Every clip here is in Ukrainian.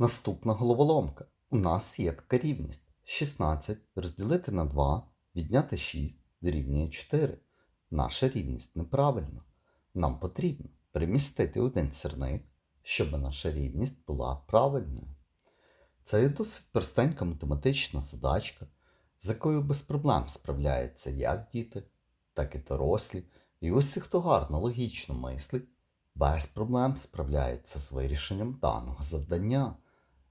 Наступна головоломка. У нас є така рівність. 16 розділити на 2, відняти 6 дорівнює 4. Наша рівність неправильна. Нам потрібно перемістити один сірник, щоб наша рівність була правильною. Це є досить простенька математична задачка, з якою без проблем справляються як діти, так і дорослі. І усі, хто гарно логічно мислить, без проблем справляється з вирішенням даного завдання.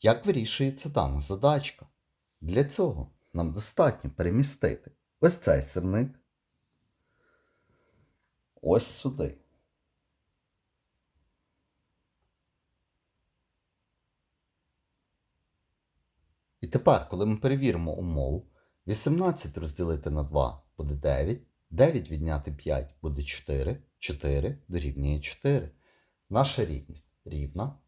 Як вирішується дана задачка? Для цього нам достатньо перемістити ось цей сирник ось сюди. І тепер, коли ми перевіримо умову, 18 розділити на 2 буде 9, 9 відняти 5 буде 4, 4 дорівнює 4. Наша рівність рівна,